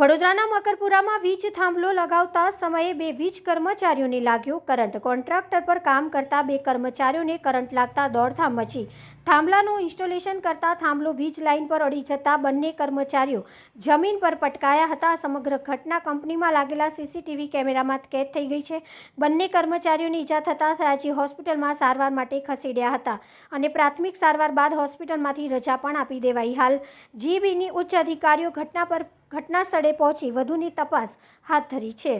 વડોદરાના મકરપુરામાં વીજ થાંભલો લગાવતા સમયે બે વીજ કર્મચારીઓને લાગ્યો કરંટ. કોન્ટ્રાક્ટર પર કામ કરતા બે કર્મચારીઓને કરંટ લાગતા દોડધામ મચી. થાંભલાનું ઇન્સ્ટોલેશન કરતા થાંભલો વીજ લાઇન પર અડી જતા બંને કર્મચારીઓ જમીન પર પટકાયા હતા. સમગ્ર ઘટના કંપનીમાં લાગેલા સીસીટીવી કેમેરામાં કેદ થઈ ગઈ છે. બંને કર્મચારીઓને ઈજા થતાં સયાજી હોસ્પિટલમાં સારવાર માટે ખસેડ્યા હતા અને પ્રાથમિક સારવાર બાદ હોસ્પિટલમાંથી રજા પણ આપી દેવાઈ હાલ. જીબીની ઉચ્ચ અધિકારીઓ ઘટના પર ઘટના સ્થળે પહોંચી વધુની તપાસ હાથ ધરી છે.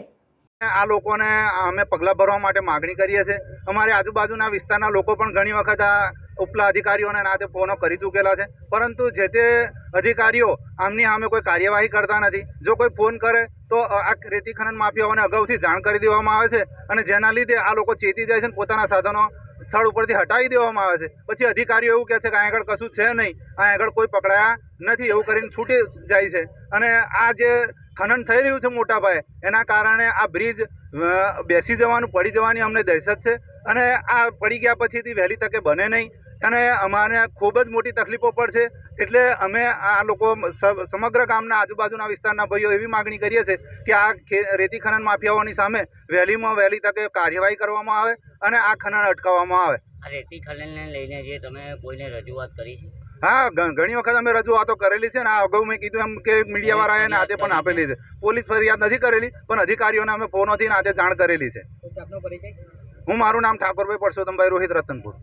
આ લોકોને અમે પગલાં ભરવા માટે માગણી કરીએ છીએ. અમારી આજુબાજુના વિસ્તારના લોકો પણ ઘણી વખત આ ઉપલા અધિકારીઓને નાતે ફોનો કરી ચૂકેલા છે. પરંતુ જે તે અધિકારીઓ આમની સામે કોઈ કાર્યવાહી કરતા નથી. જો કોઈ ફોન કરે તો આ રેતી ખનન માફિયાઓને અગાઉથી જાણ કરી દેવામાં આવે છે અને જેના લીધે આ લોકો ચેતી જાય છે પોતાના સાધનો સ્થળ ઉપરથી હટાવી દેવામાં આવે છે. પછી અધિકારીઓ એવું કહે છે કે અહીં આગળ કશું છે નહીં. અહીં આગળ કોઈ પકડાયા નથી. એવું કરીને છૂટી જાય છે. અને આ જે ખનન થઈ રહ્યું છે મોટા પાયે, એના કારણે આ બ્રિજ બેસી જવાનું, પડી જવાની અમને દહેશત છે. અને આ પડી ગયા પછીથી વહેલી તકે બને નહીં. અને અમારે ખૂબ જ મોટી તકલીફો પડશે. એટલે અમે આ લોકો સમગ્ર ગામના આજુબાજુના વિસ્તારના ભાઈઓ એવી માગણી કરીએ છીએ કે આ રેતી ખનન માફિયાઓની સામે વહેલીમાં વહેલી તકે કાર્યવાહી કરવામાં આવે અને આ ખનન અટકાવવામાં આવે. આ રેતી ખનનને લઈને જે તમે કોઈને રજૂઆત કરી છે? હા ઘણી વખત અમે રજૂઆતો કરેલી છે ને આ અગાઉ મેં કીધું એમ કે મીડિયાવાળાએ આજે પણ આપેલી છે. પોલીસ ફરિયાદ નથી કરેલી પણ અધિકારીઓને અમે ફોનોથી આજે જાણ કરેલી છે. હું મારું નામ ઠાકોરભાઈ પરસોત્તમભાઈ રોહિત રતનપુર.